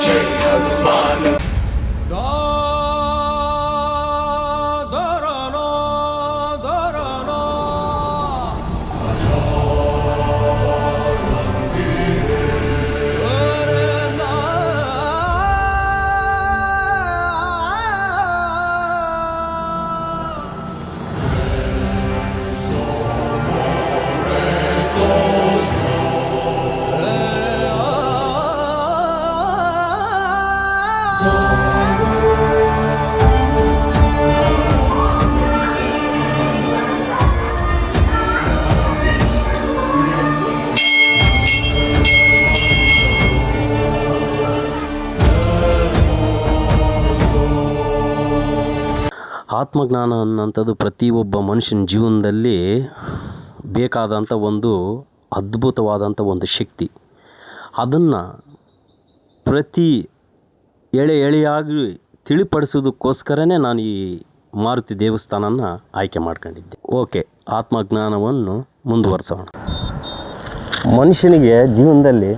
Change. ಆತ್ಮಜ್ಞಾನ ಅನ್ನೋಂಥದ್ದು ಪ್ರತಿಯೊಬ್ಬ ಮನುಷ್ಯನ ಜೀವನದಲ್ಲಿ ಬೇಕಾದಂಥ ಒಂದು ಅದ್ಭುತವಾದಂಥ ಒಂದು ಶಕ್ತಿ. ಅದನ್ನು ಪ್ರತಿ ಎಳೆ ಎಳೆಯಾಗಿ ತಿಳಿಪಡಿಸೋದಕ್ಕೋಸ್ಕರನೇ ನಾನು ಈ ಮಾರುತಿ ದೇವಸ್ಥಾನನ ಆಯ್ಕೆ ಮಾಡ್ಕೊಂಡಿದ್ದೆ. ಓಕೆ, ಆತ್ಮಜ್ಞಾನವನ್ನು ಮುಂದುವರಿಸೋಣ. ಮನುಷ್ಯನಿಗೆ ಜೀವನದಲ್ಲಿ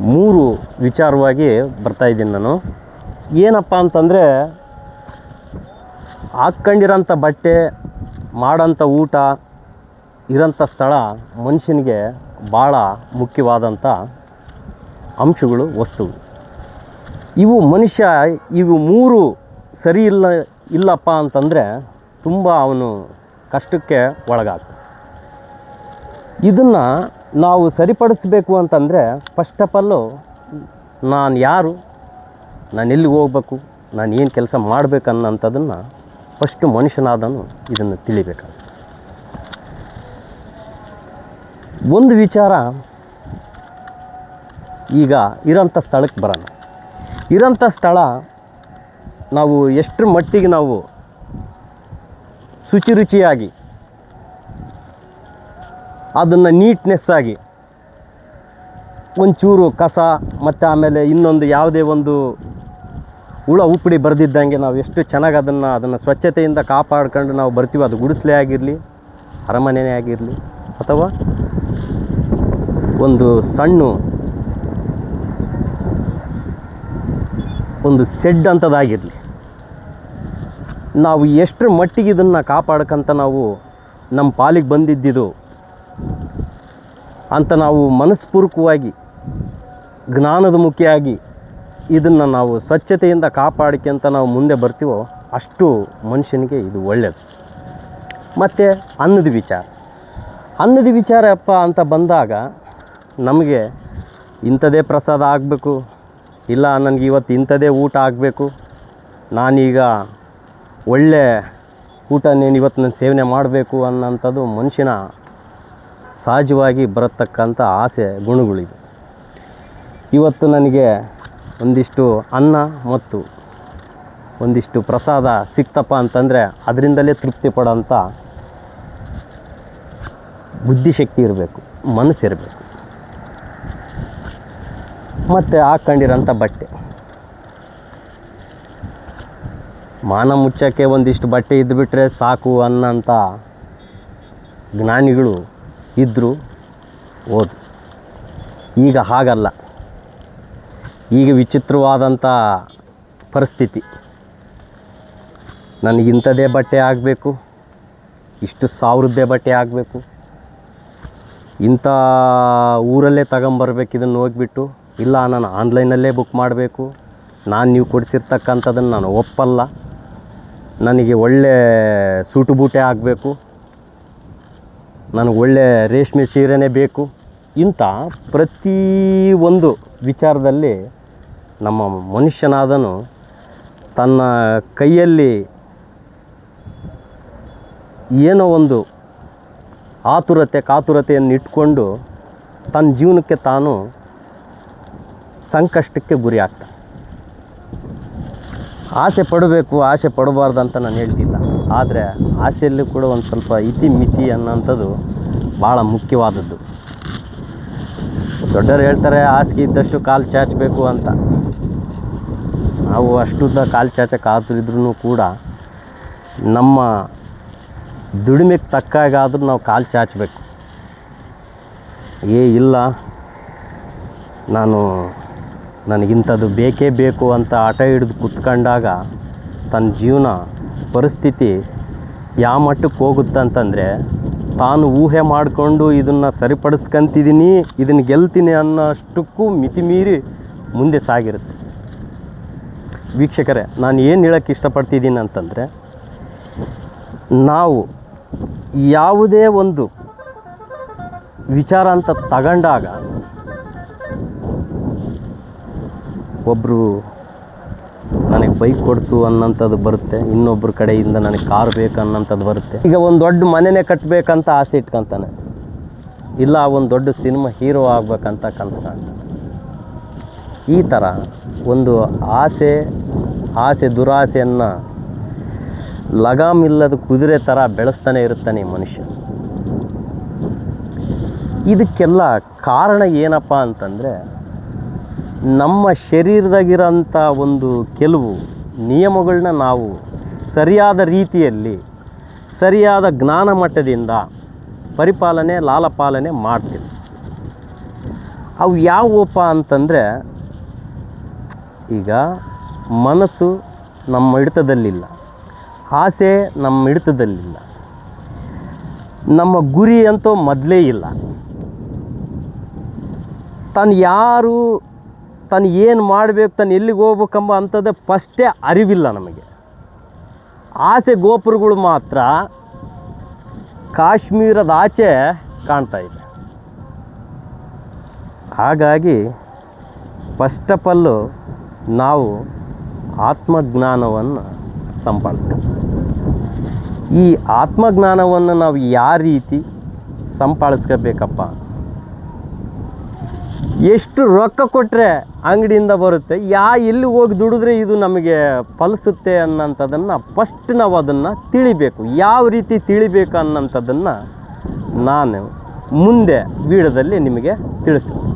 ಮೂರು ವಿಚಾರವಾಗಿ ಬರ್ತಾಯಿದ್ದೀನಿ ನಾನು. ಏನಪ್ಪ ಅಂತಂದರೆ ಹಾಕ್ಕೊಂಡಿರೋಂಥ ಬಟ್ಟೆ ಮಾಡೋಂಥ ಊಟ ಇರೋಂಥ ಸ್ಥಳ ಮನುಷ್ಯನಿಗೆ ಭಾಳ ಮುಖ್ಯವಾದಂಥ ಅಂಶಗಳು, ವಸ್ತುಗಳು. ಇವು ಮನುಷ್ಯ, ಇವು ಮೂರು ಸರಿ ಇಲ್ಲ, ಇಲ್ಲಪ್ಪ ಅಂತಂದರೆ ತುಂಬ ಅವನು ಕಷ್ಟಕ್ಕೆ ಒಳಗಾಗ್ತಾನೆ. ಇದನ್ನು ನಾವು ಸರಿಪಡಿಸಬೇಕು ಅಂತಂದರೆ ಫಸ್ಟ್ ಆಫ್ ಆಲು ನಾನು ಯಾರು? ನಾನು ಎಲ್ಲಿಗೆ ಹೋಗ್ಬೇಕು? ನಾನು ಏನು ಕೆಲಸ ಮಾಡಬೇಕನ್ನಂಥದ್ದನ್ನು ಫಸ್ಟು ಮನುಷ್ಯನಾದನು ಇದನ್ನು ತಿಳಿಬೇಕಾಗುತ್ತೆ. ಒಂದು ವಿಚಾರ ಈಗ ಇರೋಂಥ ಸ್ಥಳಕ್ಕೆ ಬರೋಣ. ಇರೋಂಥ ಸ್ಥಳ ನಾವು ಎಷ್ಟರ ಮಟ್ಟಿಗೆ ನಾವು ಶುಚಿ ರುಚಿಯಾಗಿ ಅದನ್ನು ನೀಟ್ನೆಸ್ಸಾಗಿ ಒಂಚೂರು ಕಸ, ಮತ್ತು ಆಮೇಲೆ ಇನ್ನೊಂದು ಯಾವುದೇ ಒಂದು ಹುಳ ಉಪ್ಪಡಿ ಬರೆದಿದ್ದಂಗೆ ನಾವು ಎಷ್ಟು ಚೆನ್ನಾಗಿ ಅದನ್ನು ಅದನ್ನು ಸ್ವಚ್ಛತೆಯಿಂದ ಕಾಪಾಡ್ಕೊಂಡು ನಾವು ಬರ್ತೀವಿ ಅದು ಗುಡಿಸ್ಲೇ ಆಗಿರಲಿ, ಅರಮನೆನೇ ಆಗಿರಲಿ, ಅಥವಾ ಒಂದು ಸಣ್ಣ, ಒಂದು ಸೆಡ್ ಅಂಥದ್ದಾಗಿರಲಿ ನಾವು ಎಷ್ಟರ ಮಟ್ಟಿಗೆ ಇದನ್ನು ಕಾಪಾಡ್ಕಂತ ನಾವು ನಮ್ಮ ಪಾಲಿಗೆ ಬಂದಿದ್ದಿದು ಅಂತ ನಾವು ಮನಸ್ಪೂರ್ವಕವಾಗಿ, ಜ್ಞಾನದ ಮುಖಿಯಾಗಿ ಇದನ್ನು ನಾವು ಸ್ವಚ್ಛತೆಯಿಂದ ಕಾಪಾಡ್ಕೊಂತ ನಾವು ಮುಂದೆ ಬರ್ತೀವೋ ಅಷ್ಟು ಮನುಷ್ಯನಿಗೆ ಇದು ಒಳ್ಳೆಯದು ಮತ್ತು ಅನ್ನದ ವಿಚಾರ. ಅನ್ನದ ವಿಚಾರಪ್ಪ ಅಂತ ಬಂದಾಗ ನಮಗೆ ಇಂಥದೇ ಪ್ರಸಾದ ಆಗಬೇಕು, ಇಲ್ಲ ನನಗೆ ಇವತ್ತು ಇಂಥದೇ ಊಟ ಆಗಬೇಕು, ನಾನೀಗ ಒಳ್ಳೆ ಊಟನೇನು ಇವತ್ತು ನಾನು ಸೇವನೆ ಮಾಡಬೇಕು ಅನ್ನೋಂಥದ್ದು ಮನುಷ್ಯನ ಸಹಜವಾಗಿ ಬರತಕ್ಕಂಥ ಆಸೆ, ಗುಣಗಳಿವೆ. ಇವತ್ತು ನನಗೆ ಒಂದಿಷ್ಟು ಅನ್ನ ಮತ್ತು ಒಂದಿಷ್ಟು ಪ್ರಸಾದ ಸಿಕ್ತಪ್ಪ ಅಂತಂದರೆ ಅದರಿಂದಲೇ ತೃಪ್ತಿ ಪಡೋಂಥ ಬುದ್ಧಿಶಕ್ತಿ ಇರಬೇಕು ಮನಸ್ಸಿರಬೇಕು ಮತ್ತು ಹಾಕ್ಕೊಂಡಿರೋಂಥ ಬಟ್ಟೆ. ಮಾನ ಮುಚ್ಚಕ್ಕೆ ಒಂದಿಷ್ಟು ಬಟ್ಟೆ ಇದ್ದುಬಿಟ್ರೆ ಸಾಕು ಅನ್ನೋಂಥ ಜ್ಞಾನಿಗಳು ಇದ್ದರು ಓದು ಈಗ ಹಾಗಲ್ಲ. ಈಗ ವಿಚಿತ್ರವಾದಂಥ ಪರಿಸ್ಥಿತಿ. ನನಗಿಂಥದ್ದೇ ಬಟ್ಟೆ ಆಗಬೇಕು, ಇಷ್ಟು ಸಾವಿರದ್ದೇ ಬಟ್ಟೆ ಆಗಬೇಕು. ಇಂಥ ಊರಲ್ಲೇ ತಗೊಂಬರ್ಬೇಕು ಇದನ್ನು ಹೋಗಿಬಿಟ್ಟು, ಇಲ್ಲ ನಾನು ಆನ್ಲೈನಲ್ಲೇ ಬುಕ್ ಮಾಡಬೇಕು, ನಾನು ನೀವು ಕೊಡಿಸಿರ್ತಕ್ಕಂಥದ್ದನ್ನು ನಾನು ಒಪ್ಪಲ್ಲ. ನನಗೆ ಒಳ್ಳೆ ಸೂಟು ಬೂಟೆ ಆಗಬೇಕು. ನನಗೆ ಒಳ್ಳೆ ರೇಷ್ಮೆ ಸೀರೆನೇ ಬೇಕು. ಇಂಥ ಪ್ರತಿ ಒಂದು ವಿಚಾರದಲ್ಲಿ ನಮ್ಮ ಮನುಷ್ಯನಾದನು ತನ್ನ ಕೈಯಲ್ಲಿ ಏನೋ ಒಂದು ಆತುರತೆ, ಕಾತುರತೆಯನ್ನು ಇಟ್ಕೊಂಡು ತನ್ನ ಜೀವನಕ್ಕೆ ತಾನು ಸಂಕಷ್ಟಕ್ಕೆ ಗುರಿ ಆಗ್ತಾನೆ ಆಸೆ ಪಡಬೇಕು, ಆಸೆ ಪಡಬಾರ್ದು ಅಂತ ನಾನು ಹೇಳ್ತಿಲ್ಲ. ಆದರೆ ಆಸೆಯಲ್ಲೂ ಕೂಡ ಒಂದು ಸ್ವಲ್ಪ ಇತಿ ಮಿತಿ ಅನ್ನೋಂಥದ್ದು ಭಾಳ ಮುಖ್ಯವಾದದ್ದು. ದೊಡ್ಡವರು ಹೇಳ್ತಾರೆ, ಹಾಸಿಗೆ ಇದ್ದಷ್ಟು ಕಾಲು ಚಾಚಬೇಕು ಅಂತ. ನಾವು ಅಷ್ಟುದ್ದ ಕಾಲು ಚಾಚಕ್ಕೆ ಆತರಿದ್ರೂ ಕೂಡ ನಮ್ಮ ದುಡಿಮೆಗೆ ತಕ್ಕಾಗಾದ್ರೂ ನಾವು ಕಾಲು ಚಾಚಬೇಕು. ಏ, ಇಲ್ಲ. ನಾನು ನನಗಿಂಥದ್ದು ಬೇಕೇ ಬೇಕು ಅಂತ ಆಟ ಹಿಡಿದು ಕುತ್ಕೊಂಡಾಗ ತನ್ನ ಜೀವನ, ಪರಿಸ್ಥಿತಿ ಯಾವ ಮಟ್ಟಕ್ಕೆ ಹೋಗುತ್ತಂತಂದರೆ ತಾನು ಊಹೆ ಮಾಡಿಕೊಂಡು ಇದನ್ನು ಸರಿಪಡಿಸ್ಕೊಂತಿದ್ದೀನಿ ಇದನ್ನು ಗೆಲ್ತೀನಿ ಅನ್ನೋಷ್ಟಕ್ಕೂ ಮಿತಿ ಮೀರಿ ಮುಂದೆ ಸಾಗಿರುತ್ತೆ. ವೀಕ್ಷಕರೇ, ನಾನು ಏನು ಹೇಳೋಕ್ಕೆ ಇಷ್ಟಪಡ್ತಿದ್ದೀನಿ ಅಂತಂದರೆ, ನಾವು ಯಾವುದೇ ಒಂದು ವಿಚಾರ ಅಂತ ತಗೊಂಡಾಗ ಒಬ್ಬರು ನನಗೆ ಬೈಕ್ ಕೊಡಿಸು ಅನ್ನೋಂಥದ್ದು ಬರುತ್ತೆ. ಇನ್ನೊಬ್ಬರ ಕಡೆಯಿಂದ ನನಗೆ ಕಾರ್ ಬೇಕು ಅನ್ನೋಂಥದ್ದು ಬರುತ್ತೆ. ಈಗ ಒಂದು ದೊಡ್ಡ ಮನೆನೇ ಕಟ್ಟಬೇಕಂತ ಆಸೆ ಇಟ್ಕೊತಾನೆ. ಇಲ್ಲ, ಒಂದು ದೊಡ್ಡ ಸಿನಿಮಾ ಹೀರೋ ಆಗ್ಬೇಕಂತ ಕನಸು ಕಾಣ್ತಾನೆ ಈ ಥರ ಒಂದು ಆಸೆ ಆಸೆ, ದುರಾಸೆಯನ್ನು ಲಗಾಮಿಲ್ಲದ ಕುದುರೆ ಥರ ಬೆಳೆಸ್ತಾನೆ ಇರುತ್ತಾನೆ ಈ ಮನುಷ್ಯ. ಇದಕ್ಕೆಲ್ಲ ಕಾರಣ ಏನಪ್ಪ ಅಂತಂದರೆ ನಮ್ಮ ಶರೀರದಾಗಿರೋಂಥ ಒಂದು ಕೆಲವು ನಿಯಮಗಳನ್ನ ನಾವು ಸರಿಯಾದ ರೀತಿಯಲ್ಲಿ, ಸರಿಯಾದ ಜ್ಞಾನ ಮಟ್ಟದಿಂದ ಪರಿಪಾಲನೆ, ಲಾಲಪಾಲನೆ ಮಾಡ್ತೀವಿ. ಅವು ಯಾವುವಪ್ಪ ಅಂತಂದರೆ, ಈಗ ಮನಸ್ಸು ನಮ್ಮ ಹಿಡಿತದಲ್ಲಿಲ್ಲ, ಆಸೆ ನಮ್ಮ ಹಿಡಿತದಲ್ಲಿಲ್ಲ, ನಮ್ಮ ಗುರಿ ಅಂತೂ ಮೊದಲೇ ಇಲ್ಲ. ತಾನು ಯಾರು ತಾನು ಏನು ಮಾಡಬೇಕು, ತಾನು ಎಲ್ಲಿಗೆ ಹೋಗ್ಬೇಕಂಬ ಅಂಥದ್ದೇ ಫಸ್ಟೇ ಅರಿವಿಲ್ಲ ನಮಗೆ. ಆಸೆ ಗೋಪುರಗಳು ಮಾತ್ರ ಕಾಶ್ಮೀರದ ಆಚೆ ಕಾಣ್ತಾ ಇದೆ. ಹಾಗಾಗಿ ಫಸ್ಟ್ ಆಫ್ ಆಲ್ಲು ನಾವು ಆತ್ಮಜ್ಞಾನವನ್ನು ಸಂಪಾದಿಸ್ಬೇಕು. ಈ ಆತ್ಮಜ್ಞಾನವನ್ನು ನಾವು ಯಾವ ರೀತಿ ಸಂಪಾದಿಸ್ಕೋಬೇಕಪ್ಪ ಎಷ್ಟು ರೊಕ್ಕ ಕೊಟ್ಟರೆ ಅಂಗಡಿಯಿಂದ ಬರುತ್ತೆ? ಯಾ ಎಲ್ಲಿ ಹೋಗಿ ದುಡಿದ್ರೆ ಇದು ನಮಗೆ ಫಲಿಸುತ್ತೆ ಅನ್ನೋಂಥದ್ದನ್ನು ಫಸ್ಟ್ ನಾವು ಅದನ್ನು ತಿಳಿಬೇಕು. ಯಾವ ರೀತಿ ತಿಳಿಬೇಕು ಅನ್ನೋಂಥದ್ದನ್ನು ನಾನು ಮುಂದೆ ವೀಡಿಯೋದಲ್ಲಿ ನಿಮಗೆ ತಿಳಿಸ್ತೀನಿ.